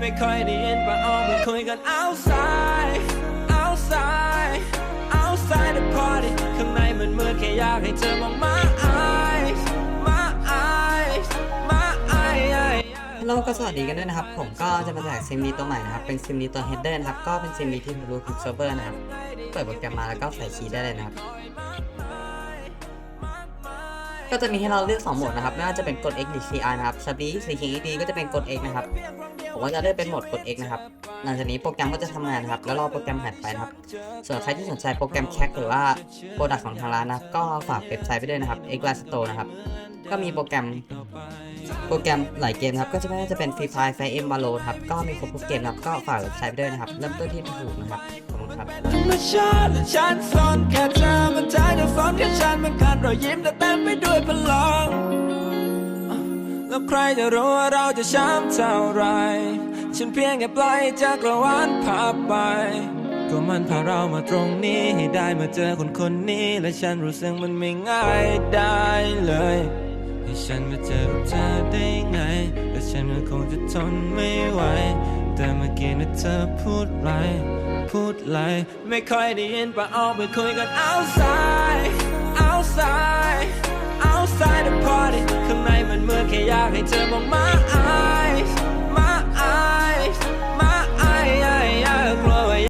ไม่ค่อยได้ยินปะออกมาคุยกัน outside outside outside the party ข้างในมันมืดแค่อยากให้เธอมอง my eyes my eyes my eyes ฮัลโหลก็สวัสดีกันด้วยนะครับ ผมก็จะมาแจกซิมดีตัวใหม่นะครับ เป็นซิมดีตัว header นะครับ ก็เป็นซิมดีที่ทะลุคลิกเซิร์ฟเวอร์นะครับ เปิดโปรแกรมมาแล้วก็ใส่คีย์ได้เลยนะครับ ก็จะมีให้เราเลือก 2 โหมดนะครับ ไม่ว่าจะเป็นกด X หรือ CR นะครับสปีสีเขียง XD ก็จะเป็นกด X นะครับ ผมก็จะเลือกเป็นโหมดกด X นะครับ หลังจากนี้โปรแกรมก็จะทำงานครับ แล้วรอโปรแกรมหายไปนะครับ ส่วนใครที่สนใจโปรแกรมแคคหรือว่าโปรดักของทางร้านนะก็ฝากเว็บไซต์ไปด้วยนะครับ X l a Store นะครับ ก็มีโปรแกรมโปรแกรมหลายเกมครับ ก็จะไม่ว่าจะเป็น Free Fire Fire M Valorant ครับ ก็มีครบทุกเกมครับ ก็ฝากเว็บไซต์ไปด้วยนะครับ เริ่มต้นที่ถูกนะครับ ขอบคุณครับธรรมชาติฉันซ่อนแค่เธอมันใจเธอซ่อนแค่ฉันมันการรอยยิ้มแต่เต็มไปด้วยพลัง แล้วใครจะรู้ว่าเราจะช้ำเท่าไร ฉันเพียงแค่ปล่อยจักรวาลพาไป ก็มันพาเรามาตรงนี้ให้ได้มาเจอคนคนนี้ และฉันรู้สึกมันไม่ง่ายได้เลย ให้ฉันมาเจอกับเธอได้ไงและฉันก็คงจะทนไม่ไหว แต่เมื่อกี้นะเธอพูดไร พูดไร ไม่ค่อยได้ยินปะออกไปคุยกัน outside outside อยากให้เธอมองมา